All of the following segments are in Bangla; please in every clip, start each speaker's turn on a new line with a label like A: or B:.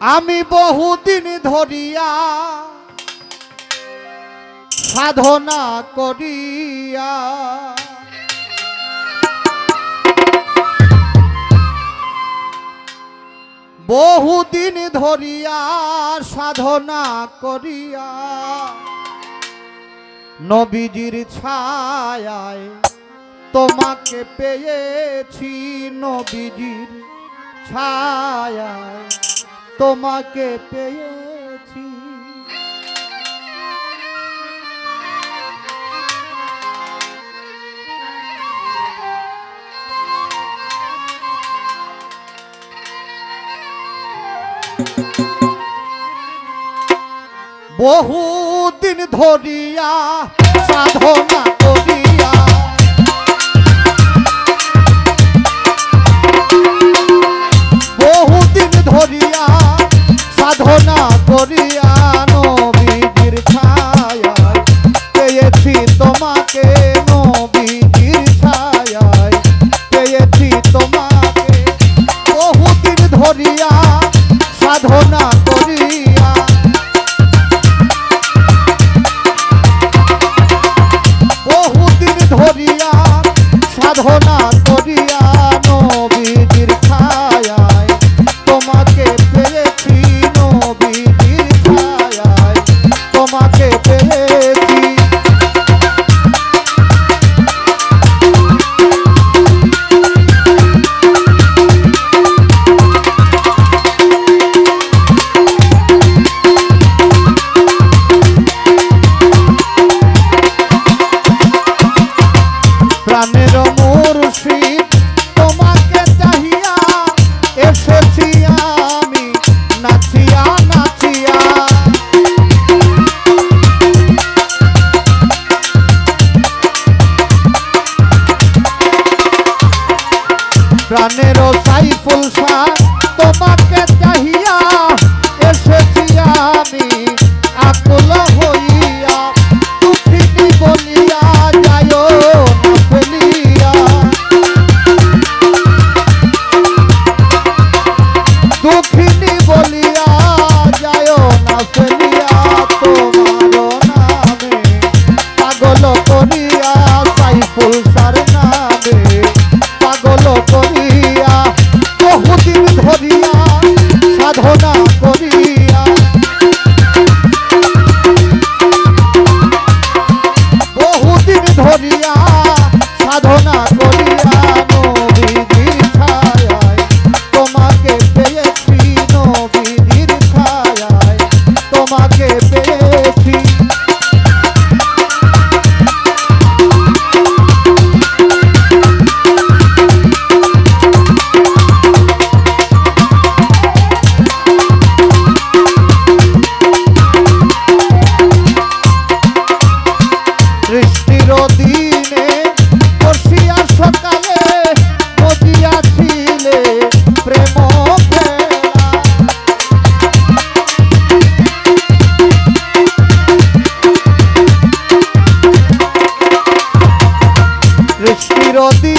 A: আমি বহুদিন ধরিয়া সাধনা করিয়া বহুদিন ধরিয়া সাধনা করিয়া নবীজির ছায়ায় তোমাকে পেয়েছি, নবীজির ছায়ায়। তোমাকে পেয়েছি। বহুদিন ধরিয়া সাধনা করিয়া সাধনা করিয়া। বহুদিন ধরিয়া সাধনা শাহ তোমাকে চাহিয়া এসেছি আমি। আকুল হইয়া দুঃখিনী বলিয়া যায় ফেলিয়া। দুঃখিনী বলিয়া যায় না ফেলিয়া তোমার নামে পাগল করিয়া সাইফুল melodía.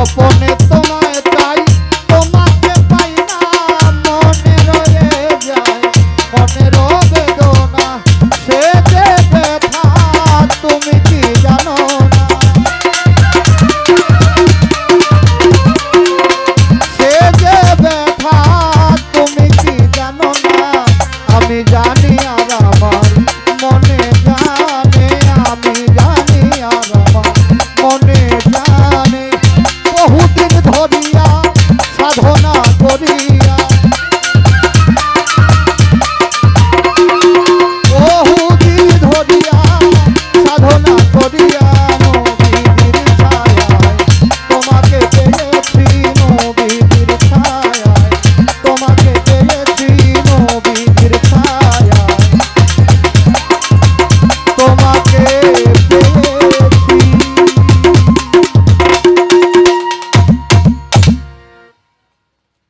A: গোপনে